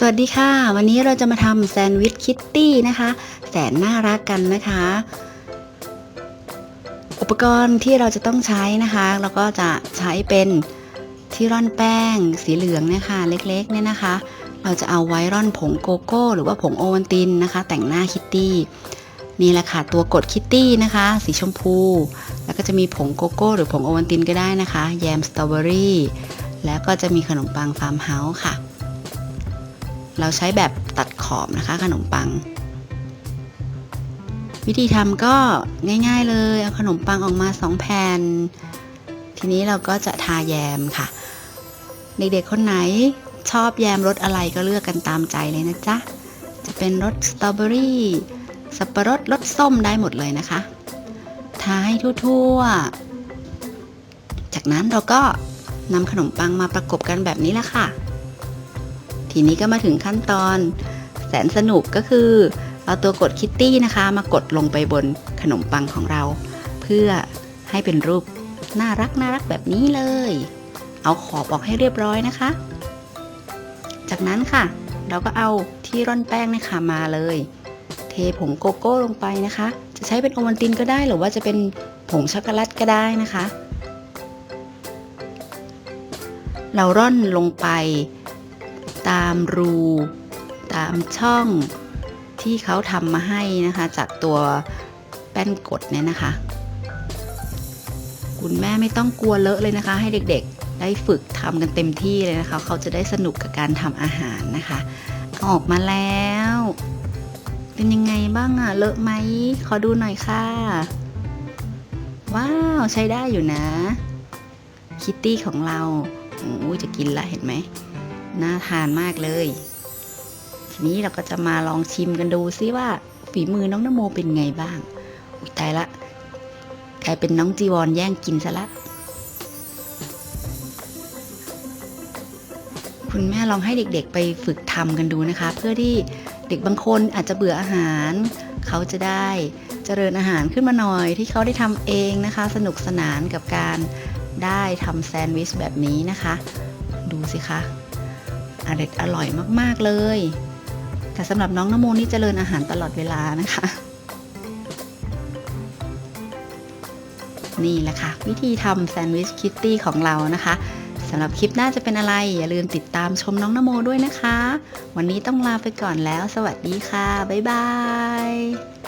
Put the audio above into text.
สวัสดีค่ะ วันนี้เราจะมาทำแซนด์วิชคิตตี้นะคะ แสนน่ารักกันนะคะ อุปกรณ์ที่เราจะต้องใช้นะคะเราก็จะใช้เป็นที่ร่อนแป้งสีเหลืองนี่ยค่ะเล็กๆเนี่ยนะคะ เราจะเอาไว้ร่อนผงโกโก้ หรือว่าผงโอวัลตินนะคะ แต่งหน้าคิตตี้นี่แหละค่ะตัวกดคิตตี้นะคะ สีชมพู แล้วก็จะมีผงโกโก้ หรือผงโอวัลตินก็ได้นะคะ แยมสตรอเบอรี่แล้วก็จะมีขนมปังฟาร์มเฮาส์ค่ะ เราใช้แบบตัดขอบนะคะ ขนมปัง วิธีทำก็ง่าย ๆเลยเอาขนมปังออกมา2แผ่น ทีนี้เราก็จะทาแยมค่ะ เด็กๆคนไหนชอบแยมรสอะไรก็เลือกกันตามใจเลยนะจ๊ะ จะเป็นรสสตรอเบอรี่สับปะรดรสส้มได้หมดเลยนะคะ ทาให้ทั่วๆ จากนั้นเราก็นำขนมปังมาประกบกันแบบนี้แหละค่ะ ทีนี้ก็มาถึงขั้นตอน แสนสนุกก็คือ เอาตัวกดคิตตี้นะคะ มากดลงไปบนขนมปังของเรา เพื่อให้เป็นรูปน่ารักน่ารักแบบนี้เลย เอาขอบออกให้เรียบร้อยนะคะ จากนั้นค่ะ เราก็เอาที่ร่อนแป้งนะคะมาเลย เทผงโกโก้ลงไปนะคะ จะใช้เป็นโอวัลตินก็ได้หรือว่าจะเป็นผงช็อกโกแลตก็ได้นะคะ เราร่อนลงไป ตามรู ตามช่องที่เขาทำมาให้นะคะ จากตัวแป้นกดเนี่ยนะคะ คุณแม่ไม่ต้องกลัวเลอะเลยนะคะ ให้เด็กๆ ได้ฝึกทำกันเต็มที่เลยนะคะ เขาจะได้สนุกกับการทำอาหารนะคะ ออกมาแล้ว เป็นยังไงบ้างอะเลอะไหมขอดูหน่อยค่ะ ว้าวใช้ได้อยู่นะ คิตตี้ของเราโอ้ยจะกินละเห็นไหม น่าทานมากเลย ทีนี้เราก็จะมาลองชิมกันดูซิว่าฝีมือน้องนโมเป็นไงบ้าง อุ้ยตายละกลายเป็นน้องจีวรแย่งกินซะละ คุณแม่ลองให้เด็กๆไปฝึกทำกันดูนะคะ เพื่อที่เด็กบางคนอาจจะเบื่ออาหาร เขาจะได้เจริญอาหารขึ้นมาหน่อยที่เขาได้ทำเองนะคะ สนุกสนานกับการได้ทำแซนด์วิชแบบนี้นะคะ ดูสิคะ อร่อยอร่อยมาก ๆ เลย แต่สำหรับน้องนโมนี่เจริญอาหารตลอดเวลานะคะ นี่แหละค่ะ วิธีทำแซนด์วิชคิตตี้ของเรานะคะสำหรับคลิปหน้าจะเป็นอะไร อย่าลืมติดตามชมน้องนโมด้วยนะคะ วันนี้ต้องลาไปก่อนแล้ว สวัสดีค่ะ บ๊ายบาย